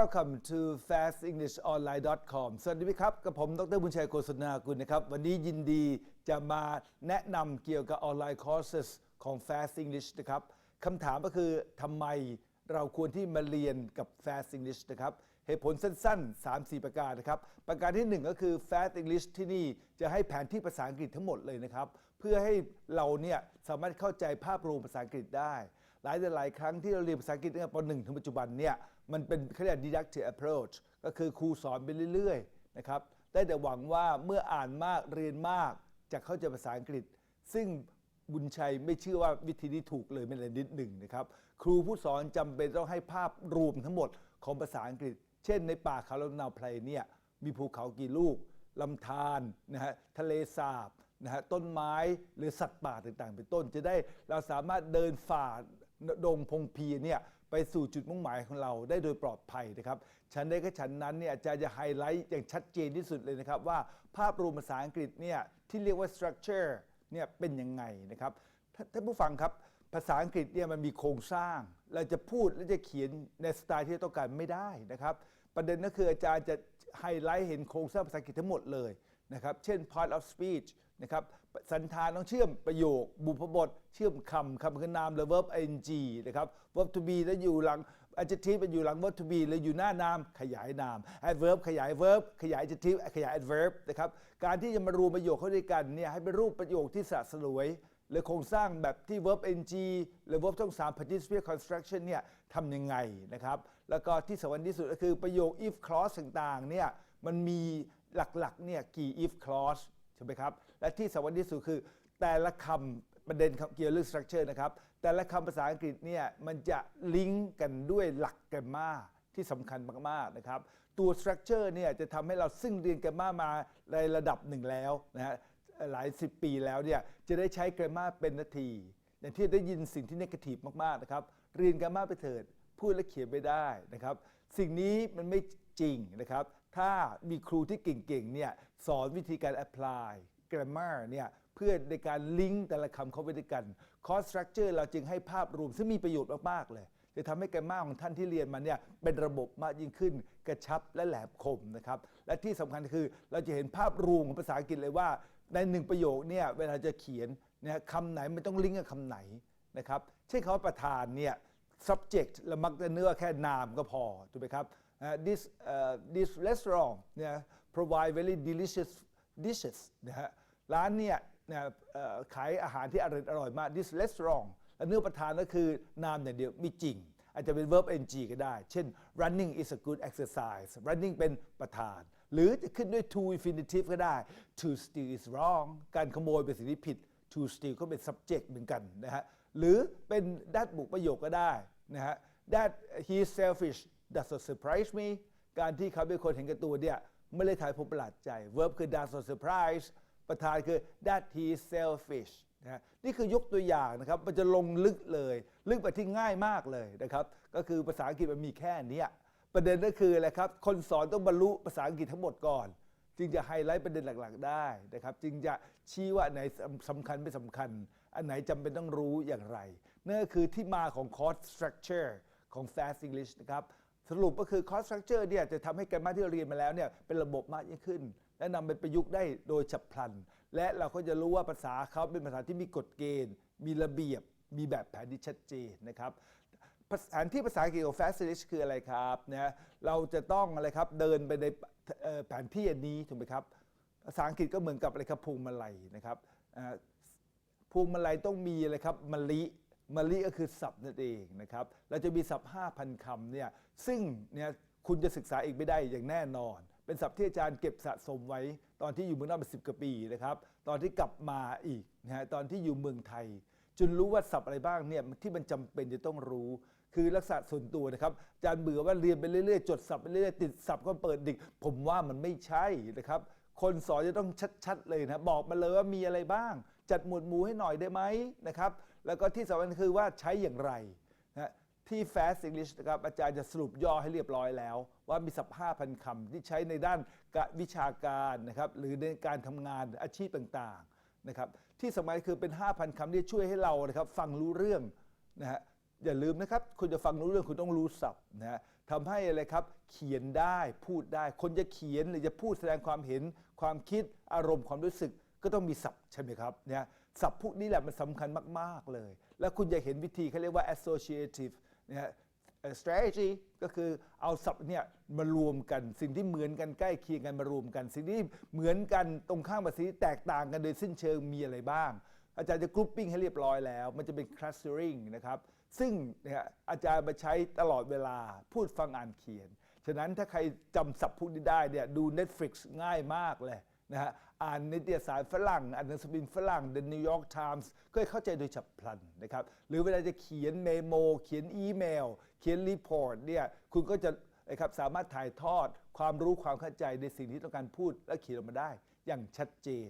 Welcome to fastenglishonline.com สวัสดีครับ กับผม ดรบุญชัยโกศนากุลนะครับ วันนี้ยินดีจะมาแนะนำเกี่ยวกับออนไลน์คอร์สของ Fast English นะครับ คำถามก็คือทำไมเราควรที่มาเรียนกับ Fast English นะครับ เหตุผลสั้นๆ 3-4 ประการนะครับ ประการที่ 1 ก็คือ Fast English ที่นี่จะให้แผนที่ภาษาอังกฤษทั้งหมดเลยนะครับ เพื่อให้เราเนี่ยสามารถเข้าใจภาพรวมภาษาอังกฤษได้ หลายหลายครั้งที่เราเรียนภาษาอังกฤษตั้งแต่ป .1 ถึงปัจจุบันเนี่ยมันเป็นเขาเรียก didactic approach ก็คือครูสอนไปเรื่อยๆนะครับได้แต่หวังว่าเมื่ออ่านมากเรียนมากจะเข้าใจภาษาอังกฤษ ซึ่งบุญชัยไม่เชื่อว่าวิธีนี้ถูกเลยแม้แต่นิดหนึ่งนะครับครูผู้สอนจำเป็นต้องให้ภาพรวมทั้งหมดของภาษาอังกฤษ เช่นในป่าเขาลำนาวไพรเนี่ยมีภูเขากี่ลูกลำธารนะฮะทะเลสาบนะฮะต้นไม้หรือสัตว์ป่าต่างๆ เป็นต้น จะได้เราสามารถเดินฝ่า ดงพงพีเนี่ยไปสู่จุดมุ่งหมายของเราได้โดยปลอดภัยนะครับฉันได้ก็ฉันนั้นเนี่ยอาจารย์จะไฮไลท์อย่างชัดเจนที่สุดเลยนะครับ ว่าภาพรวมภาษาอังกฤษเนี่ยที่เรียกว่า structure เนี่ยเป็นยังไงนะครับท่านท่านผู้ฟังครับภาษาอังกฤษเนี่ยมันมีโครงสร้าง เราจะพูดและจะเขียนในสไตล์ที่เราต้องการไม่ได้นะครับ ประเด็นก็คืออาจารย์จะไฮไลท์เห็นโครงสร้างภาษาอังกฤษทั้งหมดเลย นะครับเช่น part of speech นะครับสันธานต้องเชื่อมประโยค บุพบท เชื่อมคำคำคือนามหรือ verb ing นะครับ verb to be แล้วอยู่หลัง adjective มันอยู่หลัง verb to be แล้วอยู่หน้านามขยายนาม adverb ขยาย verb ขยาย adjective ขยาย adverb นะครับการที่จะมารวมประโยคเข้าด้วยกันเนี่ยให้เป็นรูปประโยคที่สะสลวยหรือโครงสร้างแบบที่ verb ing หรือ verb ช่องสาม participial construction เนี่ยทำยังไงนะครับ แล้วก็ที่สำคัญที่สุดก็คือประโยค if clause ต่างๆเนี่ยมันมี หลักๆเนี่ยกี่ if clause ใช่ไหมครับ และที่สำคัญที่สุดคือแต่ละคำประเด็นเกี่ยวเรื่อง structure นะครับ แต่ละคำภาษาอังกฤษเนี่ยมันจะลิงก์กันด้วยหลักแกรมมาที่สำคัญมากๆนะครับ ตัว structure เนี่ยจะทำให้เราซึ่งเรียนแกรมมามาในระดับหนึ่งแล้วนะฮะหลายสิบปีแล้วเนี่ยจะได้ใช้แกรมมาเป็นนาที อย่างที่ได้ยินสิ่งที่นกาทีฟมากๆนะครับเรียนแกรมมาไปเถิดพูดและเขียนไม่ได้นะครับ สิ่งนี้มันไม่จริงนะครับ ถ้ามีครูที่เก่งๆเนี่ยสอนวิธีการ apply grammar เนี่ยเพื่อในการลิงก์แต่ละคำเข้าไปด้วยกัน course structure เราจึงให้ภาพรวมซึ่งมีประโยชน์มากๆเลยจะทำให้แกรมมาของท่านที่เรียนมาเนี่ยเป็นระบบมากยิ่งขึ้น กระชับและแหลมคมนะครับและที่สำคัญคือเราจะเห็นภาพรวมของภาษาอังกฤษเลยว่า ในหนึ่งประโยคเนี่ยเวลาจะเขียนเนี่ยคำไหนมันต้องลิงก์กับคำไหนนะครับเช่นคำว่าประธานเนี่ย subject เรามักจะเนื้อแค่นามก็พอถูกไหมครับ Uh, this uh, this restaurant เนี่ย provide very delicious dishes นะฮะร้านเนี่ยนะเอ่อขายอาหารที่อร่อยอร่อยมาก this restaurant และเนื้อประธานก็คือนามอย่างเดียวม่จริง อาจจะเป็น verb ing ก็ได้ เช่น running is a good exercise running เป็นประธาน หรือจะขึ้นด้วย to infinitive ก็ได้ to steal is wrong การขโมยเป็นสิ่งที่ผิด to steal ก็เป็น subject เหมือนกันนะฮะหรือเป็นด้านบุกประโยคก็ได้นะฮะ that he is selfish does not surprise me การที่เขาเป็นคนเห็นแก่ตัวเนี่ยไม่ได้ทายผมประหลาดใจ verb คือ does not surprise ประธานคือ that he selfish นะฮะนี่คือยกตัวอย่างนะครับ มันจะลงลึกเลย ลึกไปที่ง่ายมากเลยนะครับ ก็คือภาษาอังกฤษมันมีแค่นี้ประเด็นก็คืออะไรครับ คนสอนต้องบรรลุภาษาอังกฤษทั้งหมดก่อน จึงจะไฮไลท์ประเด็นหลักๆ ได้นะครับ จึงจะชี้ว่าไหนสำคัญไม่สำคัญ อันไหนจำเป็นต้องรู้อย่างไรนั่นก็คือที่มาของ course structure ของ Fast English นะครับ สรุปก็คือ course structure เนี่ยจะทำให้การบ้านที่เราเรียนมาแล้วเนี่ยเป็นระบบมากยิ่งขึ้น และนำไปประยุกต์ได้โดยฉับพลัน และเราก็จะรู้ว่าภาษาเขาเป็นภาษาที่มีกฎเกณฑ์ มีระเบียบ มีแบบแผนที่ชัดเจนนะครับแผนที่ภาษาอังกฤษของ Fast English คืออะไรครับนะเราจะต้องอะไรครับเดินไปในเอ่อแผนที่อันนี้ถูกไหมครับภาษาอังกฤษก็เหมือนกับอะไรครับพวงมาลัยนะครับพวงมาลัยต้องมีอะไรครับมะลิ มะลิก็คือศัพท์นั่นเองนะครับเราจะมีศัพท์5,000คำเนี่ยซึ่งเนี่ยคุณจะศึกษาเอีกไม่ได้อย่างแน่นอน เป็นศัพท์ที่อาจารย์เก็บสะสมไว้ ตอนที่อยู่เมืองนอกมาสิบกว่าปีนะครับตอนที่กลับมาอีกนะฮะตอนที่อยู่เมืองไทยจนรู้ว่าศัพท์อะไรบ้างเนี่ยที่มันจำเป็นจะต้องรู้ คือลักษณะส่วนตัวนะครับอาจารย์เบื่อว่าเรียนไปเรื่อยๆจดศัพท์ไปเรื่อยๆติดศัพท์ก็เปิดดิกผมว่ามันไม่ใช่นะครับคนสอนจะต้องชัดๆเลยนะบอกมาเลยว่ามีอะไรบ้าง จัดหมวดหมู่ให้หน่อยได้ไหมนะครับ แล้วก็ที่สำคัญคือว่าใช้อย่างไรนะที่ Fast English นะครับอาจารย์จะสรุปย่อให้เรียบร้อยแล้ว ว่ามีศัพท์5,000คำที่ใช้ในด้านวิชาการนะครับหรือในการทำงานอาชีพต่างๆนะครับที่สำคัญคือเป็น 5,000คำที่ช่วยให้เรานะครับฟังรู้เรื่องนะฮะอย่าลืมนะครับคุณจะฟังรู้เรื่องคุณต้องรู้ศัพท์นะฮะทำให้อะไรครับเขียนได้พูดได้ คนจะเขียนหรือจะพูดแสดงความเห็นความคิดอารมณ์ความรู้สึก ก็ต้องมีศัพท์ใช่ไหมครับเนี่ยศัพท์พวกนี้แหละมันสำคัญมาก ๆ เลย แล้วคุณจะเห็นวิธีเขาเรียกว่า associative นะฮะเอ่อ strategy ก็คือเอาศัพท์เนี่ยมารวมกัน สิ่งที่เหมือนกันใกล้เคียงกันมารวมกัน สิ่งที่เหมือนกันตรงข้ามกับสิ่งที่แตกต่างกันโดยสิ้นเชิงมีอะไรบ้าง อาจารย์จะกรุ๊ปปิ้งให้เรียบร้อยแล้ว มันจะเป็น clustering นะครับซึ่งเนี่ยอาจารย์มาใช้ตลอดเวลาพูดฟังอ่านเขียน ฉะนั้นถ้าใครจำศัพท์พวกนี้ได้เนี่ยดู Netflix ง่ายมากเลย นะฮะอ่านนิตยสารฝรั่ง อ่านหนังสือพิมพ์ฝรั่ง The New York Times ก็เข้าใจโดยฉับพลันนะครับ หรือเวลาจะเขียนเมโม เขียนอีเมล เขียนรีพอร์ตเนี่ยคุณก็จะนะครับสามารถถ่ายทอดความรู้ความเข้าใจในสิ่งที่ต้องการพูดและเขียนออกมาได้อย่างชัดเจน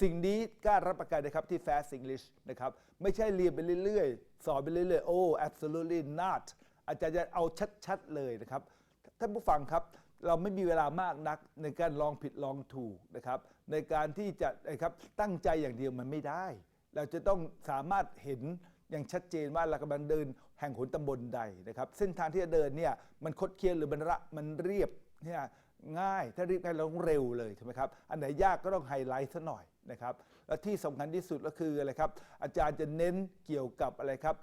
สิ่งนี้กล้ารับประกันนะครับที่ Fast English นะครับไม่ใช่เรียนไปเรื่อยๆ สอนไปเรื่อยๆโอ้ absolutely not อาจารย์จะเอาชัดๆเลยนะครับท่านผู้ฟังครับ เราไม่มีเวลามากนักในการลองผิดลองถูกนะครับ ในการที่จะนะครับตั้งใจอย่างเดียวมันไม่ได้ เราจะต้องสามารถเห็นอย่างชัดเจนว่าเรากำลังเดินแห่งหนตำบลใดนะครับ เส้นทางที่จะเดินเนี่ยมันคดเคี้ยวหรือมันระมันเรียบเนี่ยง่ายถ้าเรียบง่ายเราต้องเร็วเลยใช่ไหมครับอันไหนยากก็ต้องไฮไลท์ซะหน่อยนะครับและที่สำคัญที่สุดก็คืออะไรครับอาจารย์จะเน้นเกี่ยวกับอะไรครับ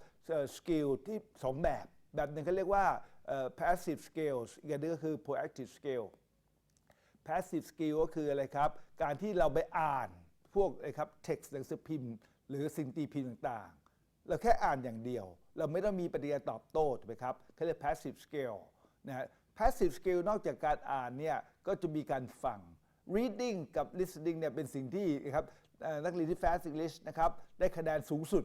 สกิลที่สองแบบ แบบหนึ่งเขาเรียกว่า passive skills อีกอันหนึงก็คือ proactive skill passive skill ก็คืออะไรครับ การที่เราไปอ่านพวกอะครับ text หนังสือพิมพ์ หรือสิ่งตีพิมพ์ต่างๆ เราแค่อ่านอย่างเดียว เราไม่ต้องมีปฏิกิริยาตอบโต้ถูกไหมครับเขาเรียก passive skill นะฮะ passive skill นอกจากการอ่านเนี่ยก็จะมีการฟัง reading กับ listening เนี่ยเป็นสิ่งที่นะครับ นักเรียนที่ fast English นะครับได้คะแนนสูงสุด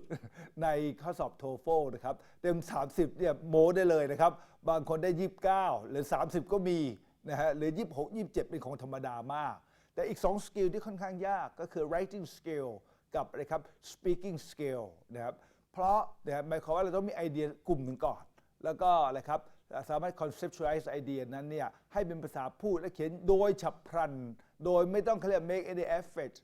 ในข้อสอบ TOEFL นะครับเต็ม 30เนี่ยโมได้เลยนะครับ บางคนได้ 29 หรือ 30 ก็มีนะฮะหรือ 26 27 เป็นของธรรมดามาก แต่อีก 2 สกิลที่ค่อนข้างยากก็คือ writing skill กับอะไรครับ speaking skill นะครับเพราะนะครับหมายความว่าเราต้องมีไอเดียกลุ่มหนึ่งก่อน แล้วก็อะไรครับสามารถ conceptualize ไอเดียนั้นเนี่ยให้เป็นภาษาพูดและเขียนโดยฉับพลัน โดยไม่ต้องเขาเรียก make any effort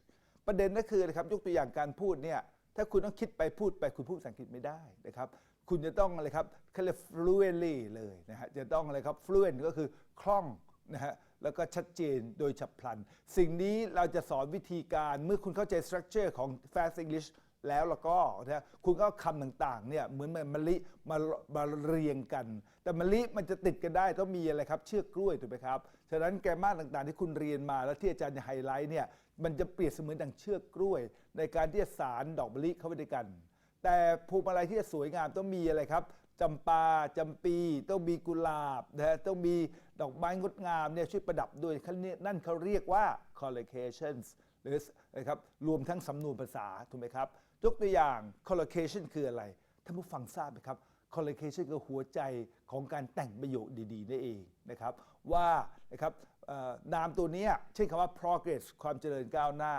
ประเด็นก็คือนะครับยกตัวอย่างการพูดเนี่ยถ้าคุณต้องคิดไปพูดไปคุณพูดภาษาอังกฤษไม่ได้นะครับคุณจะต้องอะไรครับเขาเรียก fluently เลยนะฮะจะต้องอะไรครับ fluent ก็คือคล่องนะฮะแล้วก็ชัดเจนโดยฉับพลัน สิ่งนี้เราจะสอนวิธีการเมื่อคุณเข้าใจ structure ของ fast English แล้วแล้วก็นะคุณก็คำต่างๆเนี่ยเหมือนมะลิมามาเรียงกัน แต่มะลิมันจะติดกันได้ต้องมีอะไรครับ เชือกกล้วยถูกไหมครับ ฉะนั้นแกรมมาต่างๆ ที่คุณเรียนมาแล้วที่อาจารย์จะไฮไลท์เนี่ย มันจะเปรียบเสมือนดังเชือกกล้วย ในการที่จะสารดอกมะลิเข้าไปด้วยกัน แต่พวงมาลัยที่จะสวยงามต้องมีอะไรครับจำปาจำปีต้องมีกุหลาบนะฮะต้องมีดอกไม้งดงามเนี่ยช่วยประดับด้วยนี่นั่นเขาเรียกว่า collocations หรือนะครับรวมทั้งสำนวนภาษาถูกไหมครับยกตัวอย่าง collocation คืออะไรท่านผู้ฟังทราบไหมครับ collocation คือหัวใจของการแต่งประโยคดีๆนั่นเองนะครับว่านะครับ นามตัวนี้เช่นคำว่า progress ความเจริญก้าวหน้า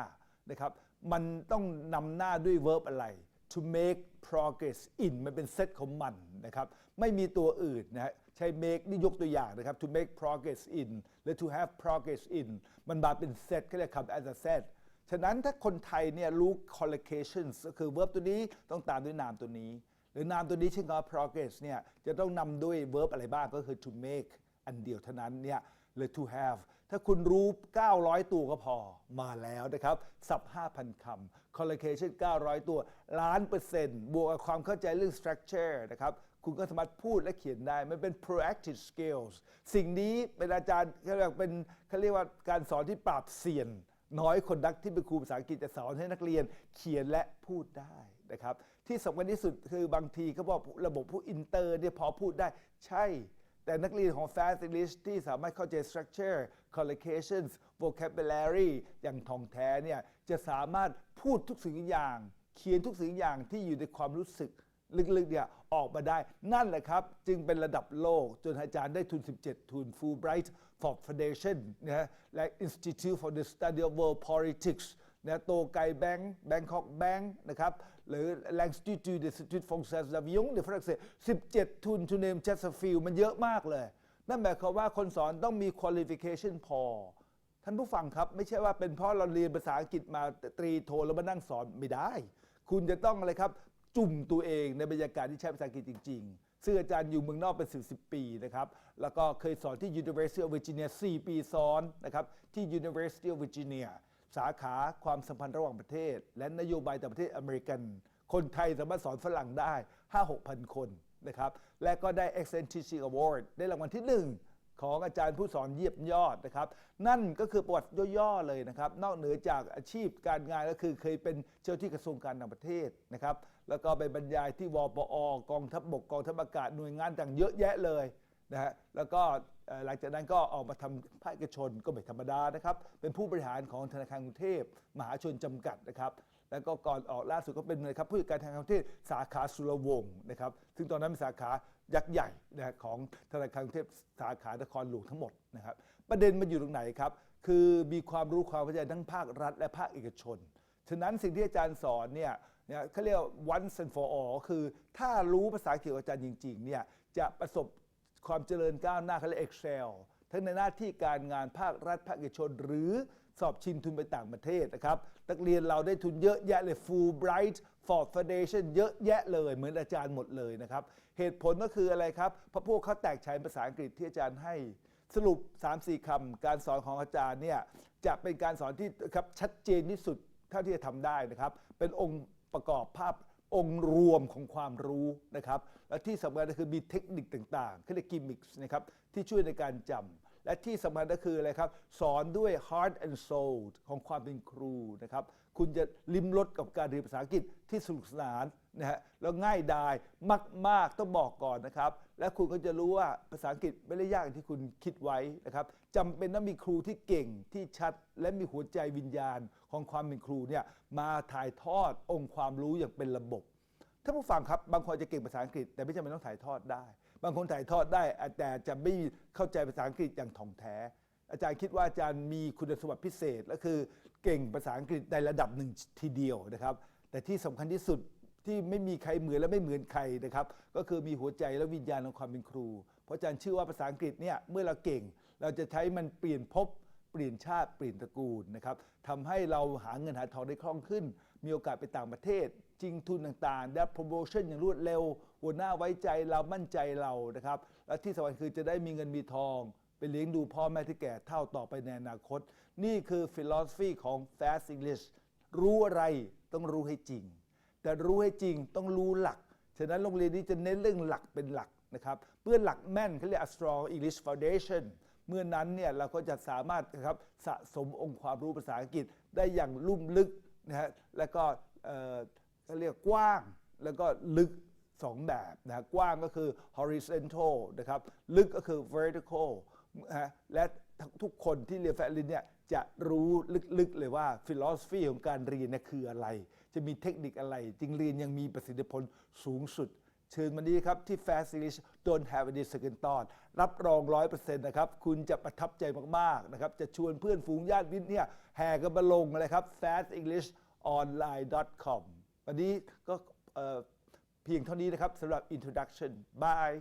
นะครับมันต้องนำหน้าด้วย verb อะไร to make progress in มันเป็นเซตของมันนะครับไม่มีตัวอื่นนะฮะใช้ make นี่ยกตัวอย่างนะครับ to make progress in หรือ to have progress in มันมาเป็นเซตก็เรียกคำ as a set ฉะนั้นถ้าคนไทยเนี่ยรู้ collocations ก็คือ verb ตัวนี้ต้องตามด้วยนามตัวนี้ หรือนามตัวนี้เช่นคำว่า progress เนี่ยจะต้องนำด้วย verb อะไรบ้างก็คือ to make อันเดียวเท่านั้นเนี่ย หรือ to have ถ้าคุณรู้ 900 ตัวก็พอมาแล้วนะครับ สับ 5,000 คำ collocation 900 ตัวล้านเปอร์เซ็นต์บวกกับความเข้าใจเรื่อง structure นะครับ คุณก็สามารถพูดและเขียนได้ มันเป็น proactive skills สิ่งนี้เป็นอาจารย์เขาเรียกเป็นเขาเรียกว่าการสอนที่ปราบเซียน น้อยคนนักที่เป็นครูภาษาอังกฤษจะสอนให้นักเรียนเขียนและพูดได้นะครับ ที่สำคัญที่สุดคือบางทีเขาบอกระบบผู้อินเตอร์เนี่ยพอพูดได้ใช่ แต่นักเรียนของ Fast English ที่สามารถเข้าใจ structure collocations vocabulary อย่างท่องแท้เนี่ยจะสามารถพูดทุกสิ่งทุกอย่าง เขียนทุกสิ่งทุกอย่างที่อยู่ในความรู้สึกลึกๆเนี่ยออกมาได้ นั่นแหละครับ จึงเป็นระดับโลก จนอาจารย์ได้ทุน 17 ทุน Fulbright for Foundation นะฮะและ Institute for the Study of World Politics นะโตไกแบงค์แบงคอกแบงค์นะครับ หรือ l'Institut des études françaises d'avion ในฝรั่งเศส 17 ทุน to name just a few มันเยอะมากเลย นั่นหมายความว่าคนสอนต้องมี qualification พอ ท่านผู้ฟังครับ ไม่ใช่ว่าเป็นเพราะเราเรียนภาษาอังกฤษมาตรีโทแล้วมานั่งสอนไม่ได้ คุณจะต้องอะไรครับ จุ่มตัวเองในบรรยากาศที่ใช้ภาษาอังกฤษจริง ๆซึ่งอาจารย์อยู่เมืองนอกเป็น10 10ปีนะครับ แล้วก็เคยสอนที่ University of Virginia 4 ปีซ้อนนะครับ ที่ University of Virginia สาขาความสัมพันธ์ระหว่างประเทศ และนโยบายต่างประเทศอเมริกัน คนไทยสามารถสอนฝรั่งได้ 5-6พันคนนะครับ และก็ได้ e x c e l l e n c e Award ได้รางวัลที่ 1 ของอาจารย์ผู้สอนเยี่ยมยอดนะครับ นั่นก็คือประวัติย่อๆเลยนะครับ นอกเหนือจากอาชีพการงานก็คือเคยเป็นเจ้าที่กระทรวงการต่างประเทศนะครับ แล้วก็ไปบรรยายที่วปอกองทัพบกกองทัพอากาศหน่วยงานต่างเยอะแยะเลย นะฮะแล้วก็หลังจากนั้นก็ออกมาทำภาคเอกชนก็ไม่ธรรมดานะครับ เป็นผู้บริหารของธนาคารกรุงเทพมหาชนจำกัดนะครับแล้วก็ก่อนออกล่าสุดก็เป็นนะครับผู้จัดการธนาคารกรุงเทพสาขาสุรวงศ์นะครับซึ่งตอนนั้นเป็นสาขายักษ์ใหญ่นะของธนาคารกรุงเทพสาขานครหลวงทั้งหมดนะครับประเด็นมันอยู่ตรงไหนครับคือมีความรู้ความเข้าใจทั้งภาครัฐ และภาคเอกชน ฉะนั้นสิ่งที่อาจารย์สอนเนี่ยเขาเรียกว่า once and for all คือถ้ารู้ภาษาอังกฤษของอาจารย์จริงๆเนี่ยจะประสบ ความเจริญก้าวหน้าเขาเรียก excel ทั้งในหน้าที่การงานภาครัฐภาคเอกชน หรือสอบชิงทุนไปต่างประเทศนะครับ นักเรียนเราได้ทุนเยอะแยะเลย Fulbright Ford Foundation เยอะแยะเลย เหมือนอาจารย์หมดเลยนะครับ เหตุผลก็คืออะไรครับเพราะพวกเขาแตกฉานภาษาอังกฤษที่อาจารย์ให้ สรุป 3-4คำการสอนของอาจารย์เนี่ยจะเป็นการสอนที่ครับชัดเจนที่สุดเท่าที่จะทำได้นะครับ เป็นองค์ประกอบภาพ องค์รวมของความรู้นะครับ และที่สำคัญก็คือมีเทคนิคต่างๆคือเรียกกิมมิคนะครับที่ช่วยในการจำและที่สำคัญก็คืออะไรครับ สอนด้วย heart and soul ของความเป็นครูนะครับ คุณจะลิ้มรสกับการเรียนภาษาอังกฤษที่สนุกสนาน นะฮะแล้วง่ายดายมาก ๆ ต้องบอกก่อนนะครับ และคุณก็จะรู้ว่าภาษาอังกฤษไม่ได้ยากอย่างที่คุณคิดไว้นะครับจำเป็นต้องมีครูที่เก่งที่ชัด และมีหัวใจวิญญาณของความเป็นครูเนี่ยมาถ่ายทอดองค์ความรู้อย่างเป็นระบบท่านผู้ฟังครับบางคนจะเก่งภาษาอังกฤษ แต่ไม่จำเป็นต้องถ่ายทอดได้ บางคนถ่ายทอดได้ แต่จะไม่เข้าใจภาษาอังกฤษอย่างถ่องแท้ อาจารย์คิดว่าอาจารย์มีคุณสมบัติพิเศษก็คือเก่งภาษาอังกฤษในระดับหนึ่งทีเดียวนะครับ แต่ที่สำคัญที่สุด ที่ไม่มีใครเหมือนและไม่เหมือนใครนะครับ ก็คือมีหัวใจและวิญญาณของความเป็นครู เพราะอาจารย์เชื่อว่าภาษาอังกฤษเนี่ยเมื่อเราเก่ง เราจะใช้มันเปลี่ยนภพเปลี่ยนชาติเปลี่ยนตระกูลนะครับทำให้เราหาเงินหาทองได้คล่องขึ้น มีโอกาสไปต่างประเทศจริงทุนต่างๆ ได้โปรโมชั่นอย่างรวดเร็ว หัวหน้าไว้ใจเรามั่นใจเรานะครับ และที่สำคัญคือจะได้มีเงินมีทองไปเลี้ยงดูพ่อแม่ที่แก่เท่าต่อไปในอนาคต นี่คือฟิโลสฟีของ Fast English รู้อะไรต้องรู้ให้จริง แต่รู้ให้จริงต้องรู้หลัก ฉะนั้นโรงเรียนนี้จะเน้นเรื่องหลักเป็นหลักนะครับ เพื่อหลักแม่นเขาเรียก a strong English foundation เมื่อนั้นเนี่ยเราก็จะสามารถนะครับสะสมองค์ความรู้ภาษาอังกฤษได้อย่างลุ่มลึกนะฮะแล้วก็เขาเรียกกว้างแล้วก็ลึกสองแบบนะฮะกว้างก็คือ horizontal นะครับ ลึกก็คือ vertical นะฮะและทุกคนที่เรียนแฟลินเนี่ย จะรู้ลึกๆเลยว่า philosophy ของการเรียนนี่คืออะไร จะมีเทคนิคอะไร จึงเรียนยังมีประสิทธิผลสูงสุด เชิญมานี้ครับ ที่ Fast English Don't Have Any Second Thought รับรอง100%นต์นะครับ คุณจะประทับใจมากๆนะครับ จะชวนเพื่อนฝูงญาติมิตรเนี่ยแห่กันมาลงเลยครับ fastenglishonline.com วันนี้ก็เอ่อเพียงเท่านี้นะครับสำหรับ introduction bye